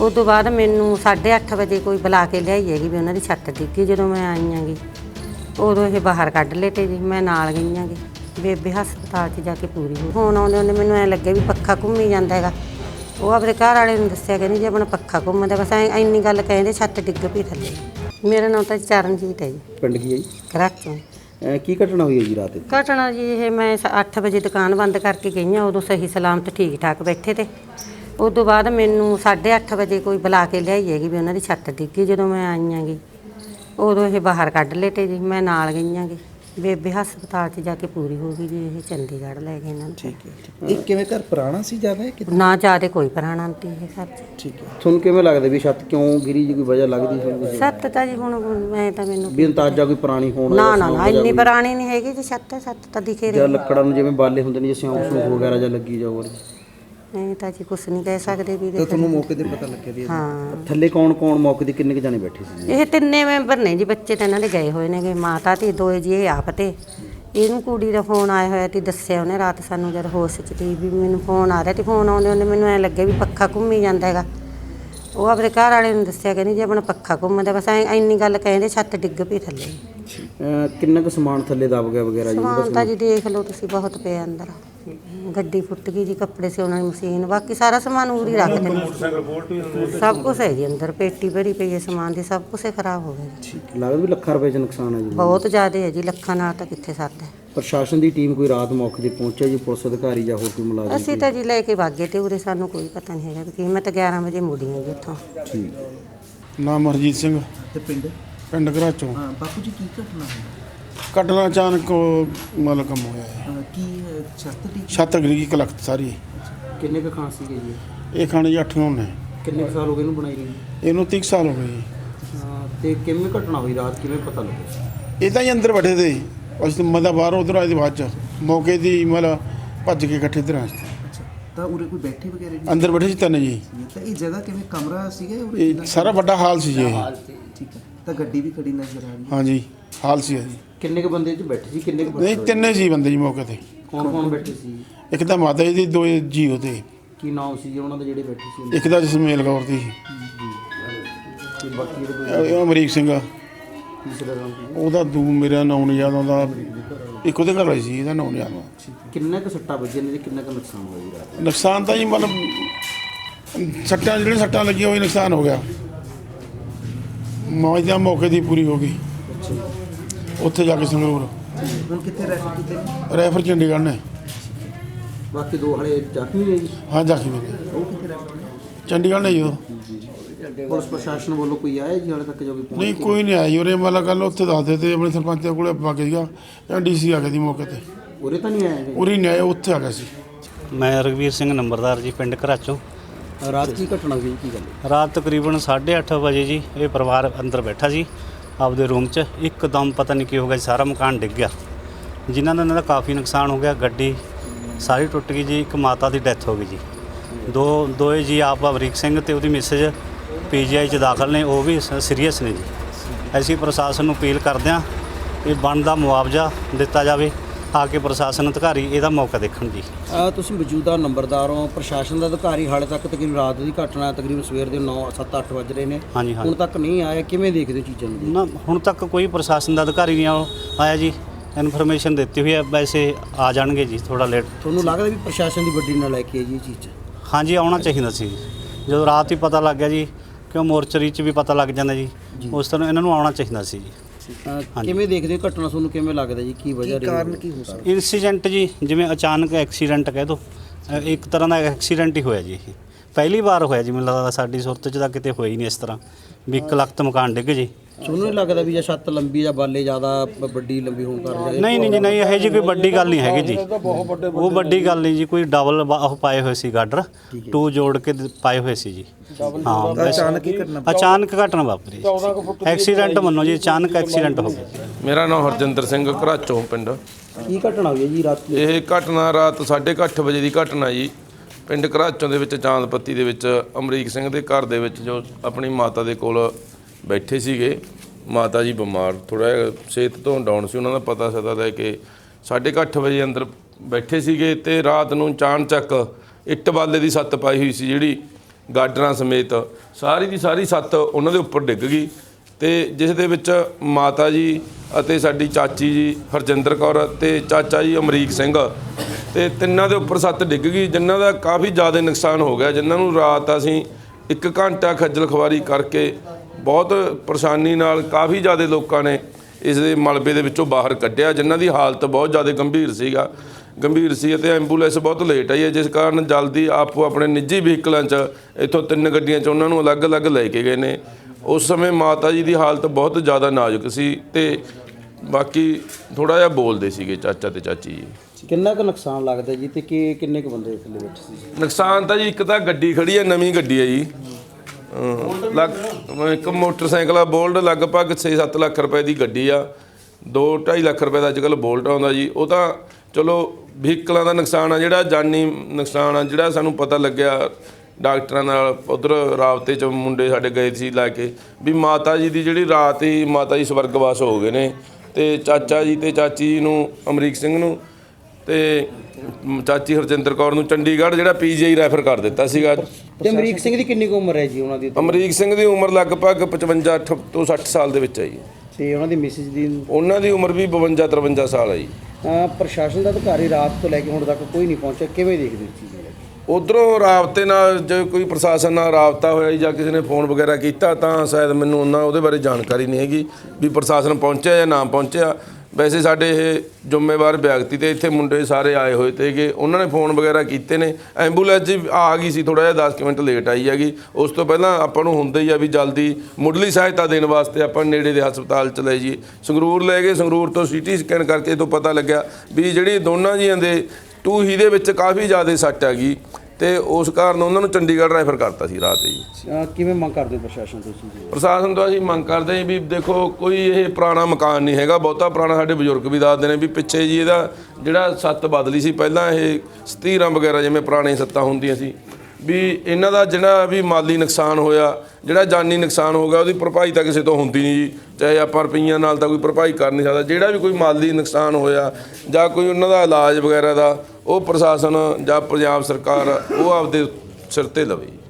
ਉਸ ਤੋਂ ਬਾਅਦ ਮੈਨੂੰ 8:30 ਵਜੇ ਕੋਈ ਬੁਲਾ ਕੇ ਲਿਆਈ ਹੈਗੀ ਵੀ ਉਹਨਾਂ ਦੀ ਛੱਤ ਡਿੱਗੀ ਜਦੋਂ ਮੈਂ ਆਈ ਆਂਗੀ ਉਦੋਂ ਇਹ ਬਾਹਰ ਕੱਢ ਲਏ ਤੇ ਜੀ ਮੈਂ ਨਾਲ ਗਈ ਆਂਗੀ ਬੇਬੇ ਹਸਪਤਾਲ 'ਚ ਜਾ ਕੇ ਪੂਰੀ ਹੋ ਹੁਣ ਆਉਂਦੇ ਉਹਨੇ ਮੈਨੂੰ ਐ ਲੱਗਿਆ ਵੀ ਪੱਖਾ ਘੁੰਮੀ ਜਾਂਦਾ ਹੈਗਾ। ਉਹ ਆਪਣੇ ਘਰ ਵਾਲੇ ਨੂੰ ਦੱਸਿਆ ਕਹਿੰਦੀ ਜੀ ਆਪਣਾ ਪੱਖਾ ਘੁੰਮਦਾ ਬਸ ਐ ਇੰਨੀ ਗੱਲ ਕਹਿੰਦੇ ਛੱਤ ਡਿੱਗ ਪਈ ਥੱਲੇ। ਮੇਰਾ ਨਾਮ ਤਾਂ ਚਰਨਜੀਤ ਹੈ ਜੀ। ਪਿੰਡ ਕੀ ਹੈ ਜੀ? ਕਰਾਚੋਂ ਅਹ ਕੀ ਘਟਨਾ ਹੋਈ ਹੈ ਜੀ ਰਾਤ ਇੱਥੇ? ਘਟਨਾ ਜੀ ਇਹ ਮੈਂ 8 ਵਜੇ ਦੁਕਾਨ ਬੰਦ ਕਰਕੇ ਗਈ ਹਾਂ ਉਦੋਂ ਸਹੀ ਸਲਾਮਤ ਠੀਕ ਠਾਕ ਬੈਠੇ ਤੇ। ਉਸ ਤੋਂ ਬਾਅਦ ਮੈਨੂੰ 8:30 ਵਜੇ ਕੋਈ ਬੁਲਾ ਕੇ ਲਿਆਈ ਹੈਗੀ ਵੀ ਉਹਨਾਂ ਦੀ ਛੱਤ ਡਿੱਗੀ ਜਦੋਂ ਮੈਂ ਆਈ ਆਂਗੀ ਉਦੋਂ ਇਹ ਬਾਹਰ ਕੱਢ ਲਏ ਤੇ ਜੀ ਮੈਂ ਨਾਲ ਗਈ ਆਂਗੀ ਬੇਬੇ ਹਸਪਤਾਲ 'ਚ ਜਾ ਕੇ ਪੂਰੀ ਹੋ ਗਈ ਜੀ ਇਹ ਚੰਡੀਗੜ੍ਹ ਲੈ ਗਏ ਇਹਨਾਂ ਨੂੰ। ਠੀਕ ਹੈ ਇਹ ਕਿਵੇਂ ਘਰ ਪੁਰਾਣਾ ਸੀ ਜ਼ਿਆਦਾ ਹੈ ਕਿ ਨਾ ਜ਼ਿਆਦੇ ਕੋਈ ਪ੍ਰਾਣਾ ਨਹੀਂ ਇਹ 'ਚ। ਠੀਕ ਹੈ। ਤੁਹਾਨੂੰ ਕਿਵੇਂ ਲੱਗਦਾ ਵੀ ਛੱਤ ਕਿਉਂ ਗਿਰੀ ਜੀ ਕੋਈ ਵਜ੍ਹਾ ਲੱਗਦੀ ਤੁਹਾਨੂੰ ਛੱਤ ਤਾਂ ਜੀ ਹੁਣ ਮੈਂ ਤਾਂ ਮੈਨੂੰ ਵੀ ਅੰਤਾਜ਼ਾ ਕੋਈ ਪੁਰਾਣੀ ਹੋਣ ਨਾ ਨਾ ਨਾ ਇੰਨੀ ਪੁਰਾਣੀ ਨਹੀਂ ਹੈਗੀ ਜੀ ਛੱਤ ਛੱਤ ਤਾਂ ਦਿਖੇ ਰਹੀ। ਜਾਂ ਲੱਕੜਾਂ ਨੂੰ ਜਿਵੇਂ ਬਾਲੇ ਹੁੰਦੇ ਨੇ ਜਿਵੇਂ ਸਿਉਂਕ ਸੂਕ ਵਗੈਰਾ ਜਾਂ ਲੱਗੀ ਜਾਓ ਨਹੀਂ ਤਾਂ ਜੀ ਕੁਛ ਨਹੀਂ ਕਹਿ ਸਕਦੇ ਵੀ ਤਾਂ ਤੁਹਾਨੂੰ ਮੌਕੇ ਤੇ ਪਤਾ ਲੱਗਿਆ ਵੀ ਹਾਂ। ਥੱਲੇ ਕੌਣ ਕੌਣ ਮੌਕੇ ਤੇ ਕਿੰਨੇ ਕੁ ਜਾਣੇ ਬੈਠੇ ਸੀ ਇਹ ਤਿੰਨੇ ਮੈਂਬਰ ਨੇ ਜੀ ਬੱਚੇ ਤਾਂ ਇਹਨਾਂ ਦੇ ਗਏ ਹੋਏ ਨੇਗੇ ਮਾਤਾ ਤੇ ਦੋਏ ਜੀ ਇਹ ਆਪ ਤੇ। ਇਹਨੂੰ ਕੁੜੀ ਦਾ ਫੋਨ ਆਇਆ ਹੋਇਆ ਤੇ ਦੱਸਿਆ ਉਹਨੇ ਰਾਤ ਸਾਨੂੰ ਜਦ ਹੋਸ਼ ਚ ਤੀ ਵੀ ਮੈਨੂੰ ਫੋਨ ਆ ਰਿਹਾ ਤੇ ਫੋਨ ਆਉਂਦੇ ਉਹਨੇ ਮੈਨੂੰ ਐ ਲੱਗਿਆ ਵੀ ਪੱਖਾ ਘੁੰਮੀ ਜਾਂਦਾ ਹੈਗਾ। ਉਹ ਆਪਣੇ ਘਰ ਵਾਲੇ ਨੂੰ ਦੱਸਿਆ ਕਹਿੰਦੀ ਜੀ ਆਪਣਾ ਪੱਖਾ ਘੁੰਮਦਾ ਬਸ ਐ ਇੰਨੀ ਗੱਲ ਕਹਿੰਦੇ ਛੱਤ ਡਿੱਗ ਪਈ ਥੱਲੇ। ਅਹ ਕਿੰਨਾ ਕੁ ਸਮਾਨ ਥੱਲੇ ਦਬ ਗਿਆ ਵਗੈਰਾ ਜੀ? ਸਮਾਨ ਤਾਂ ਜੀ ਦੇਖ ਲਓ ਤੁਸੀਂ ਬਹੁਤ ਪਿਆ ਅੰਦਰ। ਗੱਡੀ ਫੁੱਟ ਗਈ ਜੀ ਕੱਪੜੇ ਸਿਉਣ ਵਾਲੀ ਮਸ਼ੀਨ ਬਾਕੀ ਸਾਰਾ ਸਮਾਨ ਉਰੀ ਰੱਖ ਦਿੰਦੇ। ਸਭ ਕੁਝ ਹੈ ਜੀ ਅੰਦਰ ਪੇਟੀ ਭਰੀ ਪਈ ਹੈ ਸਮਾਨ ਦੀ ਸਭ ਕੁਝ ਖਰਾਬ ਹੋ ਗਿਆ ਜੀ। ਲੱਗਦਾ ਵੀ ਲੱਖਾਂ ਰੁਪਏ ਚ ਨੁਕਸਾਨ ਹੈ ਜੀ। ਬਹੁਤ ਜ਼ਿਆਦਾ ਹੈ ਜੀ ਲੱਖਾਂ ਨਾਲ ਤਾਂ ਕਿੱਥੇ ਸਰਦਾ ਹੈ। ਪ੍ਰਸ਼ਾਸਨ ਦੀ ਟੀਮ ਕੋਈ ਰਾਤ ਮੌਕੇ ਤੇ ਪਹੁੰਚਿਆ ਜੀ ਪੁਲਿਸ ਅਧਿਕਾਰੀ ਜਾਂ ਹੋਰ ਕੋਈ ਮੁਲਾਜ਼ਮ ਅਸੀਂ ਤਾਂ ਜੀ ਲੈ ਕੇ ਭਾਗੇ ਤੇ ਉਰੇ ਸਾਨੂੰ ਕੋਈ ਪਤਾ ਨਹੀਂ ਹੈਗਾ ਕਿ ਮੈਂ ਤਾਂ 11 ਵਜੇ ਮੁੜੀ ਹਾਂ ਜੀ ਉੱਥੋਂ। ਠੀਕ। ਨਾਮ ਹਰਜੀਤ ਸਿੰਘ। ਤੇ ਪਿੰਡ? ਪਿੰਡ ਘਰਾਚੋਂ। ਹਾਂ ਬਾਪੂ ਜੀ ਕੀ ਘਟਨਾ ਹੋਈ? ਕੱਟਣਾ ਅਚਾਨਕ ਉਹ ਮਤਲਬ ਕੰਮ ਹੋਇਆ ਹੈ। ਅਹ ਕੀ ਅਹ, ਛੱਤ ਦੀ ਛੱਤ ਗਰੀ ਕਲਖਤ ਸਾਰੀ। ਕਿੰਨੇ ਕੁ ਖਾਂ ਸੀਗੇ ਜੀ? ਇਹ ਖਾਣੇ ਜੀ ਅੱਠ ਨੌ ਨੇ ਕਿੰਨੇ ਕੁ ਸਾਲ ਹੋ ਗਏ ਇਹਨੂੰ ਬਣਾਈ ਨੂੰ? ਇਹਨੂੰ 30 ਸਾਲ ਹੋ ਗਏ ਜੀ। ਹਾਂ, ਤੇ ਕਿਵੇਂ ਘਟਨਾ ਹੋਈ ਰਾਤ? ਕਿਵੇਂ ਪਤਾ ਲੱਗਿਆ? ਇਹ ਤਾਂ ਹੀ ਅੰਦਰ ਬੈਠੇ ਤੇ ਅਸੀਂ ਤਾਂ ਮਦਾ ਬਾਹਰ ਉਧਰ ਆਏ ਦੇ ਬਾਅਦ ਚ। ਮੌਕੇ ਦੀ ਮਤਲਬ ਭੱਜ ਕੇ ਇਕੱਠੇ ਇੱਧਰ ਆਏ ਸੀ। ਅੱਛਾ ਤਾਂ ਉਰੇ ਕੋਈ ਬੈਠੇ ਵਗੈਰੇ ਨਹੀਂ? ਅੰਦਰ ਬੈਠੇ ਸੀ ਤਿੰਨ ਜੀ। ਸੀ? ਤਾਂ ਇਹ ਜਗ੍ਹਾ ਕਿਵੇਂ ਕਮਰਾ ਸੀਗਾ ਉਰੇ ਇਹ ਕਿੰਨਾ- ਸਾਰਾ ਵੱਡਾ ਹਾਲ ਸੀ ਜੀ ਇਹ। ਠੀਕ ਹੈ। ਤਾਂ ਗੱਡੀ ਵੀ ਖੜੀ ਨਜ਼ਰ ਆ ਰਹੀ ਹੈ। ਹਾਂਜੀ ਹਾਲ ਸੀ ਜੀ ਕਿੰਨੇ ਕੁ ਬੰਦੇ ਚ ਬੈਠੇ ਸੀ ਕਿੰਨੇ ਕੁ ਨਹੀਂ ਤਿੰਨੇ ਜੀ ਬੰਦੇ ਜੀ ਮੌਕੇ ਤੇ। ਕੌਣ ਕੌਣ ਬੈਠੇ ਸੀ? ਇੱਕ ਤਾਂ ਮਾਤਾ ਜੀ ਦੀ ਦੋ ਜੀ ਉਹਦੇ। ਕੀ ਨਾਮ ਸੀ ਜੀ ਉਹਨਾਂ ਦੇ ਜਿਹੜੇ ਬੈਠੇ ਸੀ? ਇੱਕ ਦਾ ਜਸਮੇਲ ਕੌਰ ਦੀ। ਸੀ। ਤੇ ਬਾਕੀ ਜਿਹੜੇ ਇਹ ਅਮਰੀਕ ਸਿੰਘ। ਤੀਸਰਾ ਨਾਮ ਸੀ ਉਹਦਾ ਦੂ ਮੇਰਾ ਨਾਂ ਨਹੀਂ ਯਾਦ ਆਉਂਦਾ। ਇੱਕ ਉਹਦੇ ਘਰ ਵਾਲੀ ਸੀ ਇਹਦਾ ਨਾਂ ਨਹੀਂ ਯਾਦ ਆਉਂਦਾ। ਕਿੰਨੇ ਕੁ ਸੱਟਾਂ ਵੱਜੀਆਂ ਨੇ ਤੇ ਕਿੰਨਾ ਕੁ ਨੁਕਸਾਨ ਹੋਇਆ ਜੀ ਰਾਤ ਨੁਕਸਾਨ ਤਾਂ ਜੀ ਮਤਲਬ ਸੱਟਾਂ ਜਿਹੜੀਆਂ ਸੱਟਾਂ ਲੱਗੀਆਂ ਉਹੀ ਨੁਕਸਾਨ ਹੋ ਗਿਆ। ਮੌਜ ਦਾ ਮੌਕੇ ਦੀ ਪੂਰੀ ਹੋ ਗਈ। ਉੱਥੇ ਜਾ ਕੇ ਸੰਗਰੂਰ। ਹੁਣ ਕਿੱਥੇ ਰੈਫਰ ਕੀਤੇ? ਨੇ? ਰੈਫਰ ਚੰਡੀਗੜ੍ਹ ਨੇ। ਬਾਕੀ ਦੋ ਹਲੇ ਜ਼ਖਮੀ ਨੇ ਜੀ। ਹਾਂ ਜਾਖੀ ਨੇ। ਉਹ ਕਿੱਥੇ ਰੈਫਰ ਨੇ? ਚੰਡੀਗੜ੍ਹ ਨੇ ਜੀ ਉਹ। ਪੁਲਿਸ ਪ੍ਰਸ਼ਾਸਨ ਵੱਲੋਂ ਕੋਈ ਆਇਆ ਜੀ ਹਾਲੇ ਤੱਕ ਜੋ ਵੀ ਪਹੁੰਚ? ਨਹੀਂ ਕੋਈ ਨਹੀਂ ਆਇਆ ਜੀ। ਉਰੇ ਮਤਲਬ ਕੱਲ ਉੱਥੇ ਦੱਸਦੇ ਤੇ ਆਪਣੇ ਸਰਪੰਚ ਦੇ ਕੋਲੇ ਪਾ ਕੇ ਗਿਆ ਜਾਂ ਡੀਸੀ ਆ ਗਿਆ ਦੀ ਮੌਕੇ ਤੇ। ਉਰੇ ਤਾਂ ਨਹੀਂ ਆਇਆ ਜੀ? ਉਰੀ ਨਹੀਂ ਆਇਆ ਉੱਥੇ ਆ ਗਿਆ ਸੀ। ਮੈਂ ਰਗਵੀਰ ਸਿੰਘ ਨੰਬਰਦਾਰ ਜੀ ਪਿੰਡ ਘਰਾਚੋਂ ਰਾਤ ਕੀ ਘਟਨਾ ਹੋਈ ਕੀ ਗੱਲ? ਰਾਤ ਤਕਰੀਬਨ 8:30 ਵਜੇ ਜੀ ਇਹ ਪਰਿਵਾਰ ਅੰਦਰ ਬੈਠਾ ਸੀ। ਆਪਦੇ ਰੂਮ 'ਚ ਇੱਕਦਮ ਪਤਾ ਨਹੀਂ ਕੀ ਹੋ ਗਿਆ ਜੀ, ਸਾਰਾ ਮਕਾਨ ਡਿੱਗ ਗਿਆ। ਜਿਨ੍ਹਾਂ ਦਾ ਇਹਨਾਂ ਦਾ ਕਾਫੀ ਨੁਕਸਾਨ ਹੋ ਗਿਆ ਗੱਡੀ ਸਾਰੀ ਟੁੱਟ ਗਈ ਜੀ ਇੱਕ ਮਾਤਾ ਦੀ ਡੈਥ ਹੋ ਗਈ ਜੀ। ਦੋ ਦੋਏ ਜੀ ਆਪ ਅਮਰੀਕ ਸਿੰਘ ਤੇ ਉਹਦੀ ਮਿਸਜ ਪੀਜੀਆਈ 'ਚ ਦਾਖਲ ਨੇ ਉਹ ਵੀ ਸੀਰੀਅਸ ਨੇ ਜੀ। ਅਸੀਂ ਪ੍ਰਸ਼ਾਸਨ ਨੂੰ ਅਪੀਲ ਕਰਦੇ ਹਾਂ ਕਿ ਬਣਦਾ ਮੁਆਵਜ਼ਾ ਦਿੱਤਾ ਜਾਵੇ। ਆ ਕੇ ਪ੍ਰਸ਼ਾਸਨ ਅਧਿਕਾਰੀ ਇਹਦਾ ਮੌਕਾ ਦੇਖਣ ਜੀ। ਤੁਸੀਂ ਮੌਜੂਦਾ ਨੰਬਰਦਾਰ ਹੋ ਪ੍ਰਸ਼ਾਸਨ ਦਾ ਅਧਿਕਾਰੀ ਹਾਲੇ ਤੱਕ ਤਕਰੀਬਨ ਰਾਤ ਦੀ ਘਟਨਾ ਤਕਰੀਬਨ ਸਵੇਰ ਦੇ 9 7 8 ਵਜ ਰਹੇ ਨੇ। ਹਾਂਜੀ ਹੁਣ ਹਾਂਜੀ ਤੱਕ ਨਹੀਂ ਆਇਆ ਕਿਵੇਂ ਦੇਖਦੇ ਹੋ ਚੀਜ਼ਾਂ ਨੂੰ? ਨਾ ਹੁਣ ਤੱਕ ਕੋਈ ਪ੍ਰਸ਼ਾਸਨ ਦਾ ਅਧਿਕਾਰੀ ਨਹੀਂ ਆ- ਆਇਆ ਜੀ। ਇਨਫੋਰਮੇਸ਼ਨ ਦਿੱਤੀ ਹੋਈ ਹੈ ਵੈਸੇ ਆ ਜਾਣਗੇ ਜੀ ਥੋੜਾ ਲੇਟ। ਤੁਹਾਨੂੰ ਲੱਗਦਾ ਵੀ ਪ੍ਰਸ਼ਾਸਨ ਦੀ ਵੱਡੀ ਨਾਲ ਲੈ ਕੇ ਆਈ ਜੀ ਇਹ ਚੀਜ਼? ਹਾਂਜੀ ਆਉਣਾ ਚਾਹੀਦਾ ਸੀ। ਜਦੋਂ ਰਾਤ ਹੀ ਪਤਾ ਲੱਗ ਗਿਆ ਜੀ ਕਿਉਂ ਮੋਰਚਰੀ 'ਚ ਵੀ ਪਤਾ ਲੱਗ ਜਾਂਦਾ ਜੀ। ਉਸ ਤਰ੍ਹਾਂ ਇਹਨਾਂ ਨੂੰ ਆਉਣਾ ਚਾਹੀਦਾ ਸੀ ਜੀ। ਅਹ ਕਿਵੇਂ ਦੇਖਦੇ ਹੋ ਘਟਨਾ ਤੁਹਾਨੂੰ ਕਿਵੇਂ ਲੱਗਦਾ ਜੀ? ਕੀ ਵਜ੍ਹਾ ਕੀ ਰਹੀ ਕਾਰਨ ਹੋਵੇ? ਕੀ ਹੋ ਸਕਦਾ? ਇਨਸੀਡੈਂਟ ਜੀ ਜਿਵੇਂ ਅਚਾਨਕ ਐਕਸੀਡੈਂਟ ਕਹਿ ਦੋ ਇੱਕ ਤਰ੍ਹਾਂ ਦਾ ਐਕਸੀਡੈਂਟ ਹੀ ਹੋਇਆ ਜੀ ਇਹ। ਪਹਿਲੀ ਵਾਰ ਹੋਇਆ ਜੀ ਮੈਨੂੰ ਲੱਗਦਾ ਸਾਡੀ ਸੁਰਤ 'ਚ ਤਾਂ ਕਿਤੇ ਹੋਇਆ ਹੀ ਨਹੀਂ ਇਸ ਤਰ੍ਹਾਂ। ਵੀ ਇੱਕ ਲੱਖ ਮਕਾਨ ਡਿੱਗ ਜੀ। ਤੁਹਾਨੂੰ ਨਹੀਂ ਲੱਗਦਾ ਵੀ ਜੇ ਛੱਤ ਲੰਬੀ ਜਾਂ ਬਾਲੇ ਜ਼ਿਆਦਾ ਬ- ਵੱਡੀ ਲੰਬੀ ਹੋਣ ਕਾਰਨ ਜਾਂ ਨਹੀਂ ਨਹੀਂ ਜੀ ਨਹੀਂ ਇਹ ਜੀ ਕੋਈ ਵੱਡੀ ਗੱਲ ਨਹੀਂ ਹੈਗੀ ਜੀ। ਉਹ ਵੱਡੀ ਗੱਲ ਨਹੀਂ ਜੀ ਕੋਈ ਡਬਲ ਉਹ ਪਾਏ ਹੋਏ ਸੀ ਗਾਡਰ ਟੂ ਜੋੜ ਕੇ ਦ- ਪਾਏ ਹੋਏ ਸੀ ਜੀ। ਹਾਂ ਅਚਾਨਕ ਹੀ ਘਟਨਾ ਅਚਾਨਕ ਘਟਨਾ ਵਾਪਰੀ। ਐਕਸੀਡੈਂਟ ਮੰਨੋ ਜੀ ਅਚਾਨਕ ਐਕਸੀਡੈਂਟ ਹੋ ਗਿਆ। ਮੇਰਾ ਨਾਮ ਹਰਜਿੰਦਰ ਸਿੰਘ ਘਰਾਚੋਂ ਪਿੰਡ। ਕੀ ਘਟਨਾ ਹੋਈ ਹੈ ਜੀ ਰਾਤ ਇਹ ਘਟਨਾ ਰਾਤ 8:30 ਵਜੇ ਦੀ ਘਟਨਾ ਜੀ। ਪਿੰਡ ਘਰਾਚੋਂ ਦੇ ਵਿੱਚ ਚਾਂਦਪੱਤੀ ਦੇ ਵਿੱਚ ਅਮਰੀਕ ਸਿੰਘ ਦੇ ਘਰ ਦੇ ਵਿੱਚ ਜੋ ਆਪਣੀ ਮਾਤਾ ਦੇ ਕੋਲ ਬੈਠੇ ਸੀਗੇ, ਮਾਤਾ ਜੀ ਬਿਮਾਰ ਥੋੜਾ ਸਿਹਤ ਤੋਂ ਡਾਊਨ ਸੀ, ਉਹਨਾਂ ਦਾ ਪਤਾ ਸਦਾ ਦਾ ਕਿ 8:30 ਵਜੇ ਅੰਦਰ ਬੈਠੇ ਸੀਗੇ ਤੇ ਰਾਤ ਨੂੰ ਚਾਨਚੱਕ ਇੱਟ ਬਾਲੇ ਦੀ ਸੱਤ ਪਾਈ ਹੋਈ ਸੀ ਜਿਹੜੀ ਗਾਡਰਾਂ ਸਮੇਤ, ਸਾਰੀ ਦੀ ਸਾਰੀ ਸੱਤ ਉਹਨਾਂ ਦੇ ਉੱਪਰ ਡਿੱਗ ਗਈ ਤੇ ਜਿਸ ਦੇ ਵਿੱਚ ਮਾਤਾ ਜੀ ਅਤੇ ਸਾਡੀ ਚਾਚੀ ਜੀ ਹਰਜਿੰਦਰ ਕੌਰ ਅਤੇ ਚਾਚਾ ਜੀ ਅਮਰੀਕ ਸਿੰਘ ਤੇ ਤਿੰਨਾਂ ਦੇ ਉੱਪਰ ਸੱਤ ਡਿੱਗ ਗਈ, ਜਿਨ੍ਹਾਂ ਦਾ ਕਾਫੀ ਜ਼ਿਆਦਾ ਨੁਕਸਾਨ ਹੋ ਗਿਆ, ਜਿਨ੍ਹਾਂ ਨੂੰ ਰਾਤ ਅਸੀਂ ਇੱਕ ਘੰਟਾ ਖੱਜਲ ਖਵਾਰੀ ਕਰਕੇ ਬਹੁਤ ਪਰੇਸ਼ਾਨੀ ਨਾਲ ਕਾਫੀ ਜ਼ਿਆਦਾ ਲੋਕਾਂ ਨੇ ਇਸ ਦੇ ਮਲਬੇ ਦੇ ਵਿੱਚੋਂ ਬਾਹਰ ਕੱਢਿਆ ਜਿਨ੍ਹਾਂ ਦੀ ਹਾਲਤ ਬਹੁਤ ਜ਼ਿਆਦਾ ਗੰਭੀਰ ਸੀਗਾ। ਗੰਭੀਰ ਸੀ ਅਤੇ ਐਂਬੂਲੈਂਸ ਬਹੁਤ ਲੇਟ ਆਈ ਹੈ ਜਿਸ ਕਾਰਨ ਜਲਦੀ ਆਪੋ ਆਪਣੇ ਨਿੱਜੀ ਵਹੀਕਲਾਂ 'ਚ ਇੱਥੋਂ ਤਿੰਨ ਗੱਡੀਆਂ 'ਚ ਉਹਨਾਂ ਨੂੰ ਅਲੱਗ-ਅਲੱਗ ਲੈ ਕੇ ਗਏ ਨੇ। ਉਸ ਸਮੇਂ ਮਾਤਾ ਜੀ ਦੀ ਹਾਲਤ ਬਹੁਤ ਜ਼ਿਆਦਾ ਨਾਜ਼ੁਕ ਸੀ ਤੇ ਬਾਕੀ ਥੋੜਾ ਜਿਹਾ ਬੋਲਦੇ ਸੀਗੇ ਚਾਚਾ ਤੇ ਚਾਚੀ ਜੀ। ਕਿੰਨਾ ਕੁ ਨੁਕਸਾਨ ਲੱਗਦਾ ਜੀ ਤੇ ਕਿ ਕਿੰਨੇ ਕੁ ਬੰਦੇ ਥੱਲੇ ਬੈਠੇ ਸੀ? ਨੁਕਸਾਨ ਤਾਂ ਜੀ ਇੱਕ ਤਾਂ ਗੱਡੀ ਖੜੀ ਹੈ ਨਵੀਂ ਗੱਡੀ ਹੈ ਜੀ। ਅਹ ਲੱਗ ਇੱਕ ਮੋਟਰਸਾਈਕਲ ਆ, ਬੋਲਟ ਲਗਭਗ 6-7 ਲੱਖ ਰੁਪਏ ਦੀ ਗੱਡੀ ਆ। 2-2.5 ਲੱਖ ਰੁਪਏ ਦਾ ਅੱਜਕੱਲ ਬੋਲਟ ਆਉਂਦਾ ਜੀ। ਉਹ ਤਾਂ ਚਲੋ ਵਹੀਕਲਾਂ ਦਾ ਨੁਕਸਾਨ ਆ, ਜਿਹੜਾ ਜਾਨੀ ਨੁਕਸਾਨ ਆ, ਜਿਹੜਾ ਸਾਨੂੰ ਪਤਾ ਲੱਗਿਆ ਡਾਕਟਰਾਂ ਨਾਲ, ਉਧਰ ਰਾਬਤੇ ਚ ਮੁੰਡੇ ਸਾਡੇ ਗਏ ਸੀ ਲੈ ਕੇ, ਵੀ ਮਾਤਾ ਜੀ ਦੀ ਜਿਹੜੀ ਰਾਤ ਹੀ ਮਾਤਾ ਜੀ ਸਵਰਗਵਾਸ ਹੋ ਗਏ ਨੇ। ਤੇ ਚਾਚਾ ਜੀ ਤੇ ਚਾਚੀ ਜੀ ਨੂੰ, ਅਮਰੀਕ ਸਿੰਘ ਨੂੰ ਤੇ ਚਾਚੀ ਹਰਜਿੰਦਰ ਕੌਰ ਨੂੰ ਚੰਡੀਗੜ੍ਹ ਜਿਹੜਾ ਪੀਜੀਆਈ ਰੈਫਰ ਕਰ ਦਿੱਤਾ ਸੀਗਾ। ਤੇ ਅਮਰੀਕ ਸਿੰਘ ਦੀ ਕਿੰਨੀ ਕੁ ਉਮਰ ਹੈ ਜੀ ਉਹਨਾਂ ਦੀ? ਅਮਰੀਕ ਸਿੰਘ ਦੀ ਉਮਰ ਲਗਭਗ 55 ਅੱਠ ਤੋਂ 60 ਸਾਲ ਦੇ ਵਿੱਚ ਹੈ ਜੀ। ਤੇ ਉਹਨਾਂ ਦੀ ਮਿਸਿਸ ਦੀ ਉਹਨਾਂ ਦੀ ਉਮਰ ਵੀ 52 53 ਸਾਲ ਹੈ ਜੀ। ਅਹ ਪ੍ਰਸ਼ਾਸਨ ਦਾ ਅਧਿਕਾਰੀ ਰਾਤ ਤੋਂ ਲੈ ਕੇ ਹੁਣ ਤੱਕ ਕੋਈ ਨਹੀਂ ਪਹੁੰਚਿਆ। ਕਿਵੇਂ ਦੇਖਦੇ ਹੋ ਚੀਜ਼? ਉਧਰੋਂ ਰਾਬਤੇ ਨਾਲ ਜੇ ਕੋਈ ਪ੍ਰਸ਼ਾਸਨ ਨਾਲ ਰਾਬਤਾ ਹੋਇਆ ਜਾਂ ਕਿਸੇ ਨੇ ਫੋਨ ਵਗੈਰਾ ਕੀਤਾ ਤਾਂ ਸ਼ਾਇਦ ਮੈਨੂੰ ਉਹਨਾਂ ਉਹਦੇ ਬਾਰੇ ਜਾਣਕਾਰੀ ਨਹੀਂ ਹੈਗੀ ਵੀ ਪ੍ਰਸ਼ਾਸਨ ਪਹੁੰਚਿਆ ਜਾਂ ਨਾ ਪਹੁੰਚਿਆ। ਵੈਸੇ ਸਾਡੇ ਇਹ ਜ਼ਿੰਮੇਵਾਰ ਵਿਅਕਤੀ ਤੇ ਇੱਥੇ ਮੁੰਡੇ ਸਾਰੇ ਆਏ ਹੋਏ ਤੇਗੇ ਉਹਨਾਂ ਨੇ ਫੋਨ ਵਗੈਰਾ ਕੀਤੇ ਨੇ। ਐਂਬੂਲੈਂਸ ਜੀ ਆ ਗਈ ਸੀ ਥੋੜਾ ਜਿਹਾ 10 ਕੁ ਮਿੰਟ ਲੇਟ ਆਈ ਹੈਗੀ। ਉਸ ਤੋਂ ਪਹਿਲਾਂ ਆਪਾਂ ਨੂੰ ਹੁੰਦਾ ਹੀ ਆ ਵੀ ਜਲਦੀ ਮੁੱਢਲੀ ਸਹਾਇਤਾ ਦੇਣ ਵਾਸਤੇ ਆਪਾਂ ਨੇੜੇ ਦੇ ਹਸਪਤਾਲ ਚ ਲੈ ਜਾਈਏ। ਸੰਗਰੂਰ ਲੈ ਗਏ। ਸੰਗਰੂਰ ਤੋਂ ਸੀਟੀ ਸਕੈਨ ਕਰਕੇ ਤੋਂ ਪਤਾ ਲੱਗਿਆ ਵੀ ਜਿਹੜੀ ਦੋਨਾਂ ਜੀਆਂ ਦੇ ਟੂ ਹੀ ਦੇ ਵਿੱਚ ਕਾਫੀ ਜ਼ਿਆਦਾ ਸੱਟ ਹੈਗੀ ਤੇ ਉਸ ਕਾਰਨ ਉਹਨਾਂ ਨੂੰ ਚੰਡੀਗੜ੍ਹ ਰੈਫਰ ਕਰਤਾ ਸੀ ਰਾਤ ਹੀ ਅਹ ਕਿਵੇਂ ਮੰਗ ਕਰਦੇ ਹੋ ਪ੍ਰਸ਼ਾਸਨ ਤੋਂ ਦੀ? ਪ੍ਰਸ਼ਾਸਨ ਤੋਂ ਅਸੀਂ ਮੰਗ ਕਰਦੇ ਹਾਂ ਵੀ ਦੇਖੋ ਕੋਈ ਇਹ ਪੁਰਾਣਾ ਮਕਾਨ ਨਹੀਂ ਹੈਗਾ ਬਹੁਤਾ ਪੁਰਾਣਾ ਸਾਡੇ ਬਜ਼ੁਰਗ ਵੀ ਦੱਸਦੇ ਨੇ ਵੀ ਪਿੱਛੇ ਜੀ ਇਹਦਾ ਜਿਹੜਾ ਸੱਤ ਬਦਲੀ ਸੀ ਪਹਿਲਾਂ ਇਹ ਸਤੀਰਾਂ ਵਗੈਰਾ ਜਿਵੇਂ ਪੁਰਾਣੇ ਸੱਤਾਂ ਹੁੰਦੀਆਂ ਸੀ ਵੀ ਇਹਨਾਂ ਦਾ ਜਿਹੜਾ ਵੀ ਮਾਲੀ ਨੁਕਸਾਨ ਹੋਇਆ, ਜਿਹੜਾ ਜਾਨੀ ਨੁਕਸਾਨ ਹੋ ਗਿਆ, ਉਹਦੀ ਭਰਪਾਈ ਤਾਂ ਕਿਸੇ ਤੋਂ ਹੁੰਦੀ ਨਹੀਂ ਜੀ। ਚਾਹੇ ਆਪਾਂ ਰੁਪਈਆਂ ਨਾਲ ਤਾਂ ਕੋਈ ਭਰਪਾਈ ਕਰ ਨਹੀਂ ਸਕਦਾ। ਜਿਹੜਾ ਵੀ ਕੋਈ ਮਾਲੀ ਨੁਕਸਾਨ ਹੋਇਆ ਜਾਂ ਕੋਈ ਉਹਨਾਂ ਦਾ ਇਲਾਜ ਵਗੈਰਾ ਦਾ, ਉਹ ਪ੍ਰਸ਼ਾਸਨ ਜਾਂ ਪੰਜਾਬ ਸਰਕਾਰ ਉਹ ਆਪਦੇ ਸਿਰ ਤੇ ਲਵੇ।